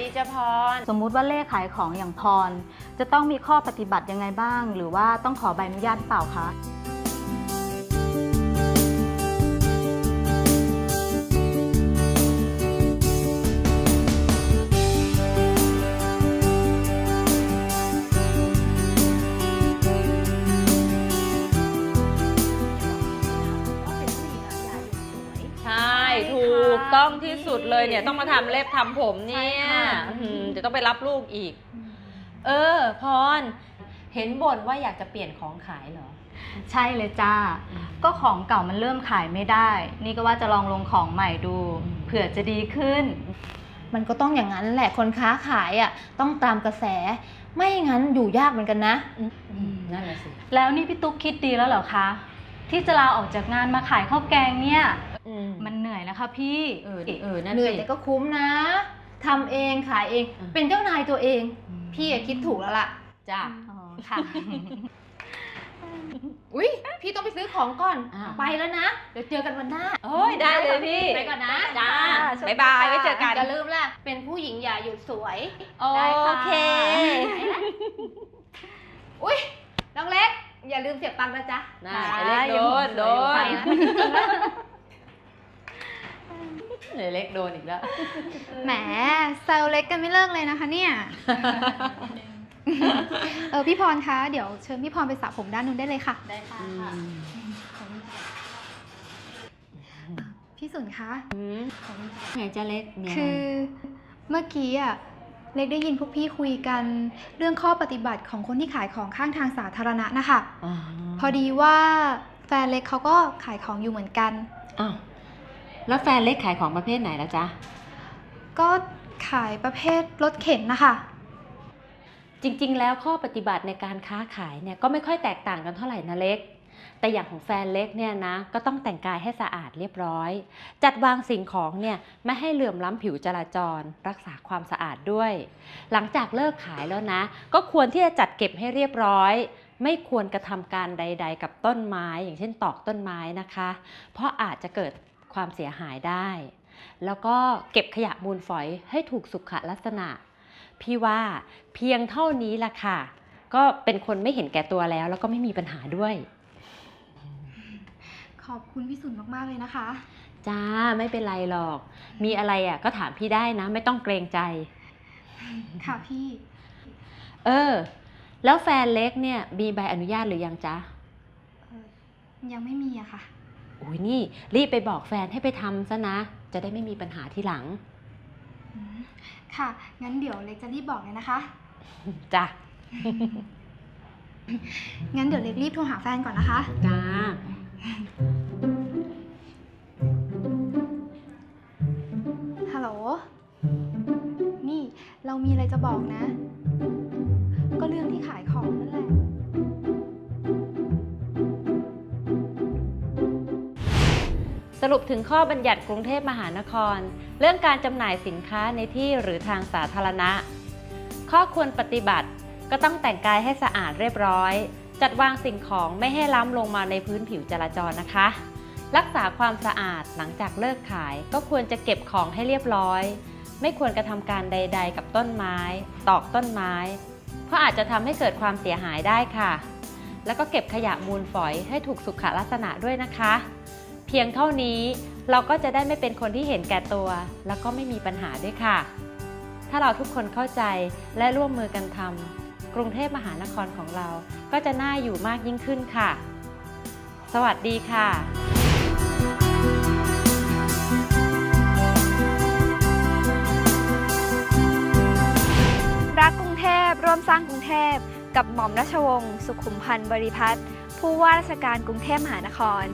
ดีจ้าพร สมมุติว่าเลขขายของอย่างพร จะต้องมีข้อปฏิบัติยังไงบ้าง หรือว่าต้องขอใบอนุญาตเปล่าคะใช่ถู กต้องที่สุดเลยเนี่ยต้องมาทำเล็บทำผมเนี่ยใช่ค่ะอื้อหือจะต้องไปรับลูกอีก เออ พร เห็นบ่นว่าอยากจะเปลี่ยนของขายเหรอ ใช่เลยจ้า ก็ของเก่ามันเริ่มขายไม่ได้ นี่ก็ว่าจะลองลงของใหม่ดู เผื่อจะดีขึ้น มันก็ต้องอย่างนั้นแหละคนค้าขายอะต้องตามกระแส ไม่งั้นอยู่ยากเหมือนกันนะนั่นแหละสิ แล้วนี่พี่ตุ๊กคิดดีแล้วเหรอคะ ที่จะลาออกจากงานมาขายข้าวแกงเนี่ยอื มันเหนื่อยนะคะพี่เออเออนั่นเหนื่อยสิแต่ก็คุ้มนะทำเองขายเองอืมเป็นเจ้านายตัวเอง พี่อะคิดถูกแล้วล่ะจ้าอ๋อค่ะอุ้ยพี่ต้องไปซื้อของก่อนอ่าไปแล้วนะ เดี๋ยวเจอกันวันหน้าโอ้ยได้เลยพี่ ไปก่อนนะ จ้าค่ะโชคดีบ๊ายบายค่ะไว้เจอกันอย่าลืมล่ะ เป็นผู้หญิงอย่าหยุดสวย โอได้ค่ะเค อุ้ยน้องเล็ก อย่าลืมเสียบปลั๊กนะจ๊ะน่าไอ้เล็กโดน โดน ไปนะไอ้เล็กโดนอีกแล้ว แหมแซวเล็กกันไม่เลิกเลยนะคะเนี่ย เออพี่พรคะ เดี๋ยวเชิญพี่พรไปสระผมด้านนู้นได้เลยค่ะ ได้ค่ะพี่สุนคะอืมไหนจะเล็กเนี่ยคือเมื่อกี้อะเล็กได้ยินพวกพี่คุยกันเรื่องข้อปฏิบัติของคนที่ขายของข้างทางสาธารณะนะคะอ๋อพอดีว่าแฟนเล็กเขาก็ขายของอยู่เหมือนกันอ้าว แล้วแฟนเล็กขายของประเภทไหนแล้วจ๊ะ ก็ขายประเภทรถเข็นนะคะ จริงๆ แล้วข้อปฏิบัติในการค้าขายเนี่ยก็ไม่ค่อยแตกต่างกันเท่าไหร่นะเล็ก แต่อย่างของแฟนเล็กเนี่ยนะ ก็ต้องแต่งกายให้สะอาดเรียบร้อย จัดวางสิ่งของเนี่ยไม่ให้เหลื่อมล้ำผิวจราจร รักษาความสะอาดด้วย หลังจากเลิกขายแล้วนะ ก็ควรที่จะจัดเก็บให้เรียบร้อย ไม่ควรกระทำการใด ๆ กับต้นไม้ อย่างเช่นตอกต้นไม้นะคะ เพราะอาจจะเกิด ความเสียหายได้ แล้วก็เก็บขยะมูลฝอยให้ถูกสุขลักษณะ พี่ว่าเพียงเท่านี้ละค่ะ ก็เป็นคนไม่เห็นแก่ตัวแล้ว แล้วก็ไม่มีปัญหาด้วย ขอบคุณพี่สุนมาก ๆ เลยนะคะ จ้าไม่เป็นไรหรอก มีอะไรอะก็ถามพี่ได้นะ ไม่ต้องเกรงใจ ค่ะพี่ เออ แล้วแฟนเล็กเนี่ยมีใบอนุญาตหรือยังจ๊ะเอ่อยังไม่มีอะค่ะ โอ้ยนี่รีบไปบอกแฟนให้ไปทำซะนะ จะได้ไม่มีปัญหาทีหลัง อืมค่ะ งั้นเดี๋ยวเล็กจะรีบบอกเลยนะคะ จ้ะงั้นเดี๋ยวเล็กรีบโทรหาแฟนก่อนนะคะ จ้าฮัลโหล นี่เรามีอะไรจะบอกนะ ก็เรื่องที่ขายของนั่นแหละ สรุปถึงข้อบัญญัติกรุงเทพมหานคร เรื่องการจำหน่ายสินค้าในที่หรือทางสาธารณะ ข้อควรปฏิบัติก็ต้องแต่งกายให้สะอาดเรียบร้อย จัดวางสิ่งของไม่ให้ล้ำลงมาในพื้นผิวจราจรนะคะ รักษาความสะอาดหลังจากเลิกขายก็ควรจะเก็บของให้เรียบร้อย ไม่ควรกระทำการใด ๆ กับต้นไม้ ตอกต้นไม้ เพราะอาจจะทำให้เกิดความเสียหายได้ค่ะ แล้วก็เก็บขยะมูลฝอยให้ถูกสุขลักษณะด้วยนะคะ เพียงเท่านี้เราก็จะได้ไม่เป็นคนที่เห็นแก่ตัว แล้วก็ไม่มีปัญหาด้วยค่ะ ถ้าเราทุกคนเข้าใจและร่วมมือกันทำกรุงเทพมหานครของเราก็จะน่าอยู่มากยิ่งขึ้นค่ะ สวัสดีค่ะรักกรุงเทพร่วมสร้างกรุงเทพ กับหม่อมราชวงศ์สุขุมพันธ์บริพัตรผู้ว่าราชการกรุงเทพมหานคร